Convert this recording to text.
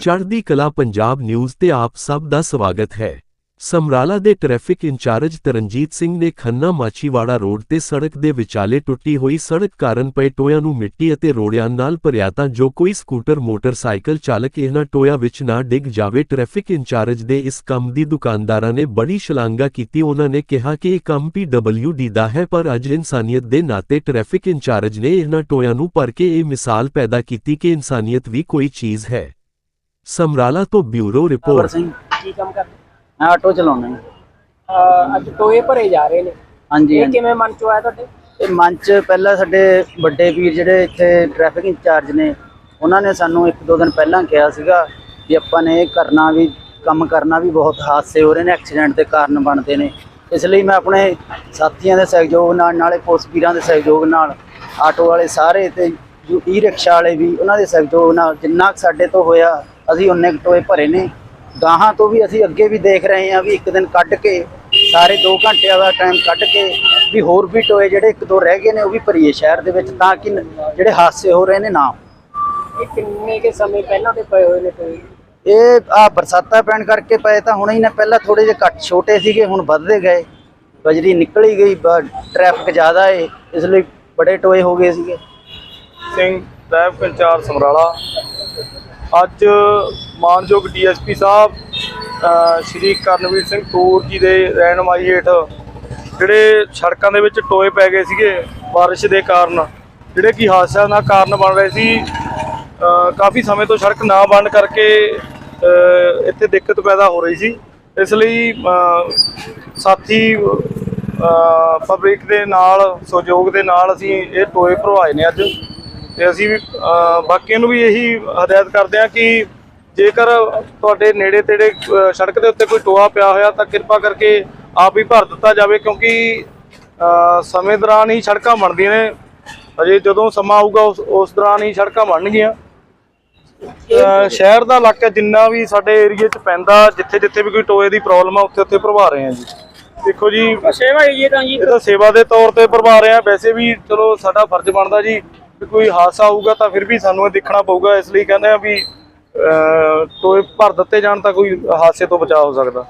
ਚੜ੍ਹਦੀ ਕਲਾ ਪੰਜਾਬ ਨਿਊਜ਼ ਤੇ ਆਪ ਸਭ ਦਾ ਸਵਾਗਤ ਹੈ। ਸਮਰਾਲਾ ਦੇ ਟ੍ਰੈਫਿਕ ਇੰਚਾਰਜ ਤਰਨਜੀਤ ਸਿੰਘ ਨੇ ਖੰਨਾ ਮਾਛੀਵਾੜਾ ਰੋਡ ਤੇ ਸੜਕ ਦੇ ਵਿਚਾਲੇ ਟੁੱਟੀ ਹੋਈ ਸੜਕ ਕਾਰਨ ਪਏ ਟੋਇਆਂ ਨੂੰ ਮਿੱਟੀ ਅਤੇ ਰੋੜਿਆਂ ਨਾਲ ਭਰਿਆ ਤਾਂ ਜੋ ਕੋਈ ਸਕੂਟਰ, ਮੋਟਰਸਾਈਕਲ ਚਾਲਕ ਇਹਨਾਂ ਟੋਇਆਂ ਵਿੱਚ ਨਾ ਡਿੱਗ ਜਾਵੇ। ਟ੍ਰੈਫਿਕ ਇੰਚਾਰਜ ਦੇ ਇਸ ਕੰਮ ਦੀ ਦੁਕਾਨਦਾਰਾਂ ਨੇ ਬੜੀ ਸ਼ਲਾਘਾ ਕੀਤੀ। ਉਹਨਾਂ ਨੇ ਕਿਹਾ ਕਿ ਇਹ ਕੰਮ PWD ਦਾ ਹੈ, ਪਰ ਅੱਜ ਇਨਸਾਨੀਅਤ ਦੇ ਨਾਤੇ ਟ੍ਰੈਫਿਕ ਇੰਚਾਰਜ ਨੇ ਇਹਨਾਂ ਟੋਇਆਂ ਨੂੰ ਭਰ ਕੇ ਇਹ ਮਿਸਾਲ ਪੈਦਾ ਕੀਤੀ ਕਿ ਇਨਸਾਨੀਅਤ ਵੀ ਕੋਈ ਚੀਜ਼ ਹੈ। ਸਮਰਾਲਾ ਤੋਂ ਬਿਊਰੋ ਅਮਰ ਰਿਪੋਰਟ ਸਿੰਘ ਕੀ ਕੰਮ ਕਰਦੇ? ਮੈਂ ਆਟੋ ਚਲਾਉਣਾ ਅਹ ਅੱਜ ਟੋਏ ਭਰੇ ਜਾ ਰਹੇ ਨੇ। ਹਾਂਜੀ ਇਹ ਹਾਂਜੀ। ਕਿਵੇਂ ਮਨ ਚ ਆਇਆ ਤੁਹਾਡੇ? ਇਹ ਮੰਚ ਪਹਿਲਾਂ ਸਾਡੇ ਵੱਡੇ ਵੀਰ ਜਿਹੜੇ ਇੱਥੇ ਟ੍ਰੈਫਿਕ ਇੰਚਾਰਜ ਨੇ ਉਹਨਾਂ ਨੇ ਸਾਨੂੰ ਇੱਕ ਦੋ ਦਿਨ ਪਹਿਲਾਂ ਕਿਹਾ ਸੀਗਾ ਵੀ ਆਪਾਂ ਨੇ ਇਹ ਕਰਨਾ ਵੀ ਕੰਮ ਕਰਨਾ ਵੀ ਬਹੁਤ ਹਾਦਸੇ ਹੋ ਰਹੇ ਨੇ ਐਕਸੀਡੈਂਟ ਦੇ ਕਾਰਨ ਬਣਦੇ ਨੇ। ਇਸ ਲਈ ਮੈਂ ਆਪਣੇ ਸਾਥੀਆਂ ਦੇ ਸਹਿਯੋਗ ਨਾਲ ਨਾਲੇ ਪੁਲਿਸ ਵੀਰਾਂ ਦੇ ਸਹਿਯੋਗ ਨਾਲ ਆਟੋ ਵਾਲੇ ਸਾਰੇ ਤੇ ਜੋ ਈ ਰਿਕਸ਼ਾ ਵਾਲੇ ਵੀ ਉਹਨਾਂ ਦੇ ਸਹਿਯੋਗ ਨਾਲ ਜਿੰਨਾ ਕੁ ਸਾਡੇ ਤੋਂ ਹੋਇਆ ਅਸੀਂ ਕੁ ਟੋਏ ਭਰੇ ਨੇ। ਗਾਹਾਂ ਤੋਂ ਵੀ ਅਸੀਂ ਅੱਗੇ ਵੀ ਦੇਖ ਰਹੇ ਹਾਂ ਵੀ ਇੱਕ ਦਿਨ ਕੱਢ ਕੇ ਸਾਰੇ 2 ਘੰਟਿਆਂ ਦਾ ਟਾਈਮ ਕੱਢ ਕੇ ਵੀ ਹੋਰ ਵੀ ਟੋਏ ਜਿਹੜੇ ਇੱਕ ਦੋ ਰਹਿ ਗਏ ਨੇ ਉਹ ਵੀ ਭਰੀਏ ਸ਼ਹਿਰ ਦੇ ਵਿੱਚ ਤਾਂ ਕਿ ਜਿਹੜੇ ਹਾਦਸੇ ਹੋ ਰਹੇ ਨੇ ਨਾ ਇਹ ਕਿੰਨੇ ਕੇ ਸਮੇਂ ਪਹਿਲਾਂ ਦੇ ਪਏ ਹੋਏ ਨੇ ਟੋਏ? ਇਹ ਆ ਬਰਸਾਤਾਂ ਪੈਣ ਕਰਕੇ ਪਏ ਤਾਂ ਹੁਣੇ ਹੀ ਨੇ ਪਹਿਲਾਂ ਥੋੜੇ ਜਿਹੇ ਘੱਟ ਛੋਟੇ ਸੀਗੇ ਹੁਣ ਵੱਧਦੇ ਗਏ। ਬਜਰੀ ਨਿਕਲੀ ਗਈ ਟ੍ਰੈਫਿਕ ਜ਼ਿਆਦਾ ਏ ਇਸ ਲਈ ਬੜੇ ਟੋਏ ਹੋ ਗਏ ਸੀਗੇ। Singh traffic incharge Samrala. ਅੱਜ ਮਾਨਯੋਗ ਡੀਐਸਪੀ ਸਾਹਿਬ ਸ਼੍ਰੀ ਕਰਨਵੀਰ ਸਿੰਘ ਟੂਰ ਜੀ ਦੇ ਰਹਿਨਮਾਈ ਹੇਠ ਜਿਹੜੇ ਸੜਕਾਂ ਦੇ ਵਿੱਚ ਟੋਏ ਪੈ ਗਏ ਸੀਗੇ ਬਾਰਿਸ਼ ਦੇ ਕਾਰਨ, ਜਿਹੜੇ ਕਿ ਹਾਦਸਿਆਂ ਦਾ ਕਾਰਨ ਬਣ ਰਹੇ ਸੀ ਕਾਫੀ ਸਮੇਂ ਤੋਂ ਸੜਕ ਨਾ ਬਣਨ ਕਰਕੇ ਇੱਥੇ ਦਿੱਕਤ ਪੈਦਾ ਹੋ ਰਹੀ ਸੀ। ਇਸ ਲਈ ਸਾਥੀ ਪਬਲਿਕ ਦੇ ਨਾਲ, ਸਹਿਯੋਗ ਦੇ ਨਾਲ ਅਸੀਂ ਇਹ ਟੋਏ ਭਰਵਾਏ ਨੇ ਅੱਜ। ਤੇ ਅਸੀਂ ਵੀ ਬਾਕੀਆਂ ਨੂੰ ਵੀ ਇਹੀ ਹਦਾਇਤ ਕਰਦੇ ਹਾਂ ਕਿ ਜੇਕਰ ਤੁਹਾਡੇ ਨੇੜੇ ਤੇੜੇ ਸੜਕ ਦੇ ਉੱਤੇ ਕੋਈ ਟੋਆ ਪਿਆ ਹੋਇਆ ਤਾਂ ਕਿਰਪਾ ਕਰਕੇ ਆਪ ਹੀ ਭਰ ਦਿੱਤਾ ਜਾਵੇ ਕਿਉਂਕਿ ਸਮੇਂ ਦੌਰਾਨ ਹੀ ਸੜਕਾਂ ਬਣਦੀਆਂ ਨੇ। ਅਜੇ ਜਦੋਂ ਸਮਾਂ ਆਊਗਾ ਉਸ ਦੌਰਾਨ ਹੀ ਸੜਕਾਂ ਬਣਨਗੀਆਂ। ਸ਼ਹਿਰ ਦਾ ਇਲਾਕਾ ਜਿੰਨਾ ਵੀ ਸਾਡੇ ਏਰੀਏ 'ਚ ਪੈਂਦਾ ਜਿੱਥੇ ਜਿੱਥੇ ਵੀ ਕੋਈ ਟੋਏ ਦੀ ਪ੍ਰੋਬਲਮ ਆ ਉੱਥੇ ਉੱਥੇ ਭਰਵਾ ਰਹੇ ਹਾਂ ਜੀ। ਦੇਖੋ ਜੀ ਸੇਵਾ ਇਹ ਤਾਂ ਜੀ। ਇਹ ਤਾਂ ਸੇਵਾ ਦੇ ਤੌਰ ਤੇ ਭਰਵਾ ਰਹੇ ਆ ਵੈਸੇ ਵੀ ਚਲੋ ਸਾਡਾ ਫਰਜ਼ ਬਣਦਾ ਜੀ ਕੋਈ ਹਾਦਸਾ ਹੋਊਗਾ ਤਾਂ ਫਿਰ ਵੀ ਸਾਨੂੰ ਇਹ ਦੇਖਣਾ ਪਊਗਾ ਇਸ ਲਈ ਕਹਿੰਦੇ ਆ ਵੀ ਅਹ, ਟੋਏ ਭਰ ਦਿੱਤੇ ਜਾਣ ਤਾਂ ਕੋਈ ਹਾਦਸੇ ਤੋਂ ਬਚਾਅ ਹੋ ਸਕਦਾ।